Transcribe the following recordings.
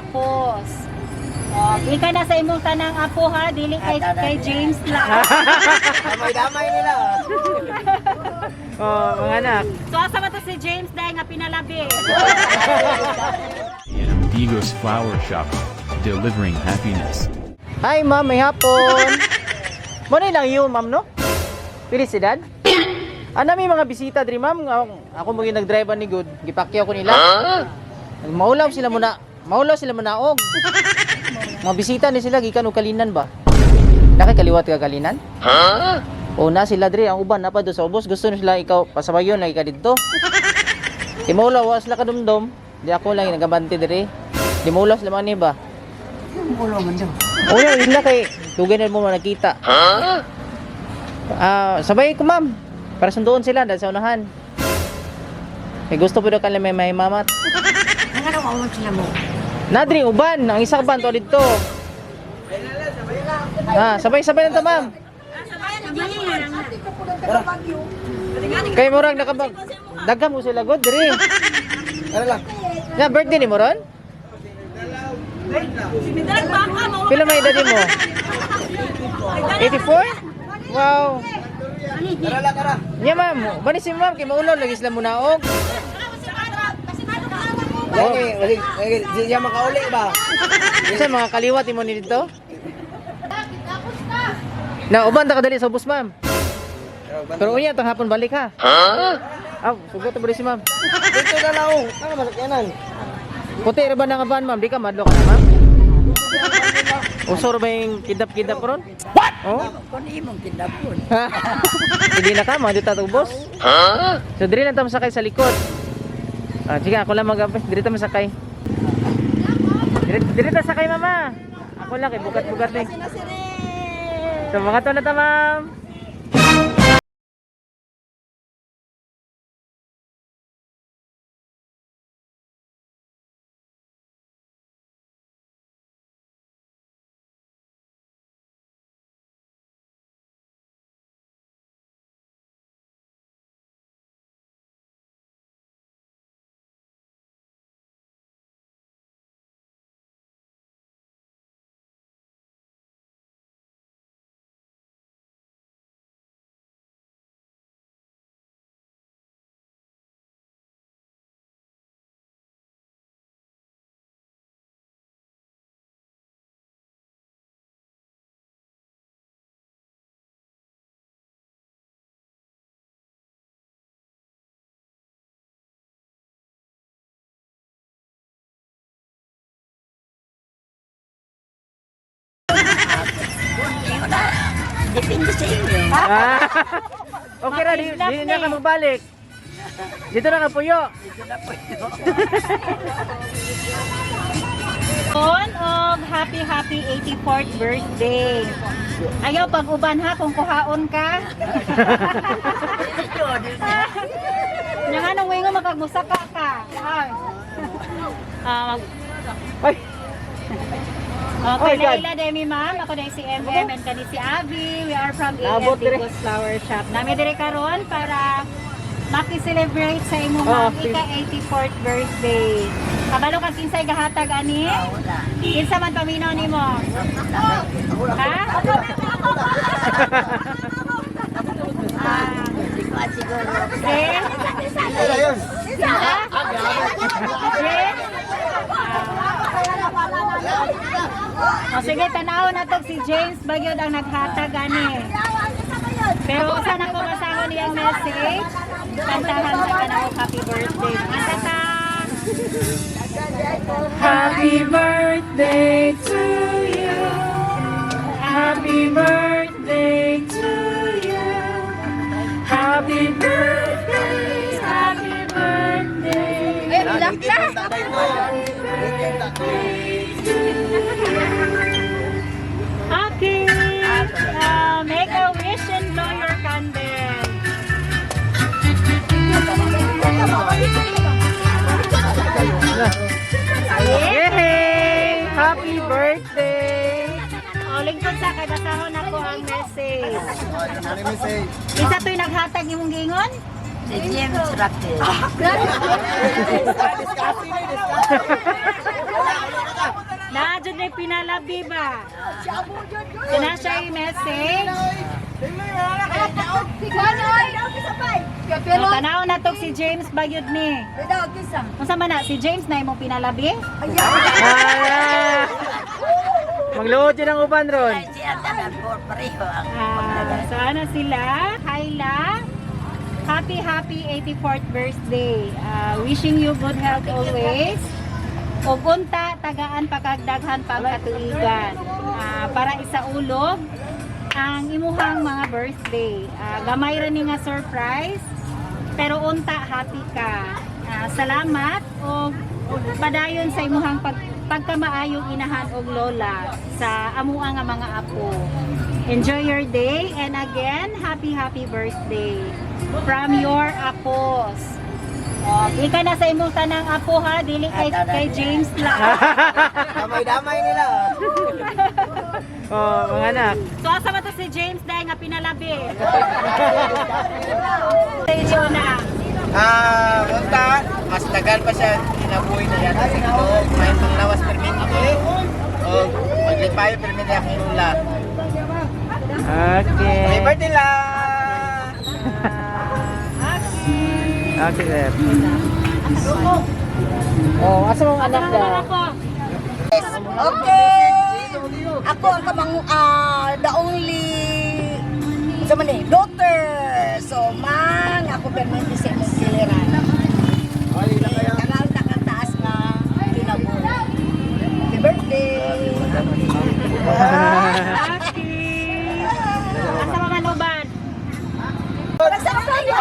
Tapos, oh, di ka na sa imong tanang apo ha, dili kay, kay James lang. Damay-damay nila. Oh, mga anak. so asa man to si James dahil nga pinalabi. Amigos Flower Shop, delivering happiness. Hi, ma'am. May hapon. Muna lang yun, ma'am, no? Pili si dad? Ano may mga bisita diri, ma'am? Ako- mo yung nag-drive ni Good. Gipakyaw ko nila. Maulaw sila muna. Maulaw sila muna og. Mga bisita ni sila gikan og kalinan ba? Nakay kaliwat ka kalinan? Ha? O na sila diri ang uban na pa do sa ubos gusto na sila ikaw pasabayon lagi ka dito. Di maulaw wa sila kadumdum. Di ako lang yung nagabante diri. Di maulaw sila man ni ba? Oo, yun lang kay Dugay na mo man nakita. Ha? Ah, sabay ko ma'am. Para sunduon sila dahil sa unahan. May gusto po daw kanila may may mamat. Ano mo sila mo? Nadri, uban. Ang isa ban to dito. Ah, sabay-sabay lang ta ma'am. Kay murag nakabag. Daghan mo sila god diri. Ano lang? Na birthday ni mo ron? Pila may edad mo? 84? Wow. Tara lang, tara. Nya ma'am, bani si ma'am kay maulaw lagi sila munaog. Lagi, lagi, di niya makauli ba? Isa mga kaliwat mo ni dito? Na uban ta kadali sa bus ma'am. Pero unya tong hapon balik ha. Ha? Ah, sugot ta si ma'am. Dito na lang, oh. Ano masakyanan? Puti ra ba nang van ma'am? Di ka madlo ka na ma'am? Usor ba yung kidap-kidap ron? What? Oh? Kung imong kinapon. Ha? Hindi na ka, mga dito tubos. Ha? So, diri lang tayo masakay sa likod. Ah, sige, ako lang mag Diri tayo masakay. Diri, diri tayo sakay, mama. Ako lang, kay bugat-bugat eh. So, mga to na ta, Ah, okay ra, di, di na ka magbalik. Dito na ka puyo. On of happy happy 84th birthday. Ayaw pag uban ha kung kuhaon ka. Yang anong way nga magagmusaka ka. Ay. Ah, mag- Ay, Okay, Oh. Laila Demi ma'am. Ako na si MM and kani si Abby. We are from dire. Digos Flower Shop. Nami dire karon para maki-celebrate sa imong Oh, ma'am ika 84th birthday. Kabalo ka kinsay gahatag ani? Kinsa man paminaw nimo? Ha? Ah, Siguro. eh? Kinsa? Eh? O sige, tanaw na to si James Bagyod ang naghatag ani. Pero sana ko masahon niyang message. Kantahan sa kanang happy birthday. Happy birthday lingkod sa kadasahon ako ang message. Ano say? Isa to'y naghatag imong gingon? Si James Raquel. dyan na pinalabi ba? Kana siya yung message. Pero, O, tanaw na to si James Bagyod ni. Unsa man na, si James na imong pinalabi? Ah! Magluhod yun ang uban ron. Ah, sana sila. Hyla. Happy, happy 84th birthday. Ah, wishing you good health always. O unta, tagaan pagkagdaghan pang katuigan. Ah, para isaulog ang imuhang mga birthday. Ah, gamay ra ni nga surprise. Pero unta, happy ka. Ah, salamat o padayon sa imuhang pag pagkamaayong inahan og lola sa amuang nga mga apo. Enjoy your day and again, happy happy birthday from your apos. Oh, di ka na sa imong tanang apo ha, dili kay, kay James lang. Damay-damay nila. Oh, mga anak. So asa ba to si James dahil nga pinalabi? Stage na. Ah, unta, mas tagal pa siya kinabuhi na yata sa ito. May pang lawas perminti. O, maglipayo perminti ang hinula. Okay. Happy birthday la! Okay, sir. Oh, asa mong anak daw? ako? okay. Ako ang kamang, ah, the only, sa man eh, daughter. So, man, ako permente sa imong kiliran. Tagal na kataas nga kinabuhi. Happy birthday! Happy. Asa pa man uban? Nagsama kayo!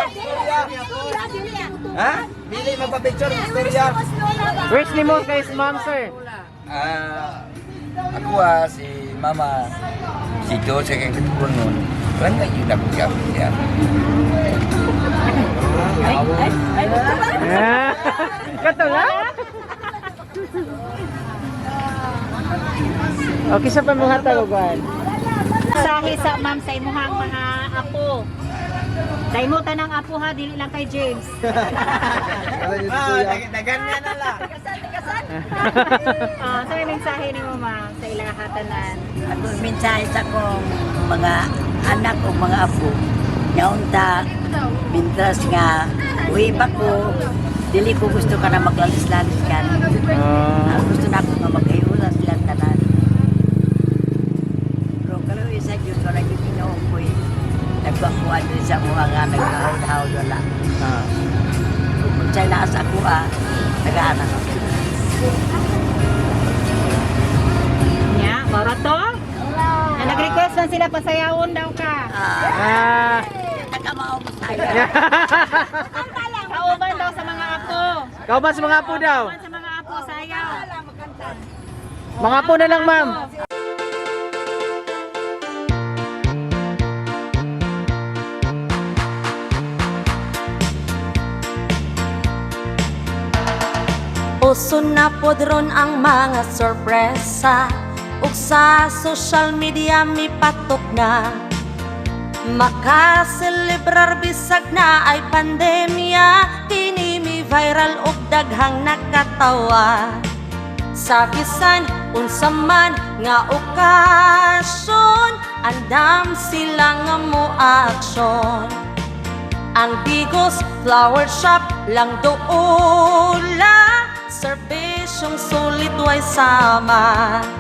Ha? Dili magpa-picture istorya. Where's ni mo kay ma'am, sir? Ah, ako ah, si Mama, si Do sa kang katulong nun. Wala na yun ako gamit Ah? Okay, sa pamuhatag uban. Sahi sa ma'am sa imuhang mga apo. Sa imo tanang apo ha, dili lang kay James. Ah, dag- dagan niya na lang. Ah, sa may mensahe ni mo ma'am sa ilang hatanan. Ako mensahe sa kong mga anak o mga apo nga unta mintras nga uwi ba ko dili ko gusto ka na maglalis-lalis ka. Ah, Ang gusto na ako nga magkayulas silang tanan pero kalau isa yun ko na yung ginoon ko eh nagbakuan din sa mga nga nagkahawd-hawd wala. Ah. kung sa'y naas ako ah nag-aanak ako. Nya, mara to? Na nag-request man sila pasayawon daw ka. ah. Ah, Kauban daw sa mga apo. kauban sa mga apo daw. Kauban sa mga apo, sayaw. Mga apo na lang, ma'am. Uso na podron ang mga sorpresa ug sa social media mi patok na Makaselebrar bisag na ay pandemya Kini mi viral ug daghang nakatawa. Sa bisan unsa man nga okasyon Andam sila nga mo aksyon. Ang Bigos Flower Shop lang doon la Serbisyong sulit way sama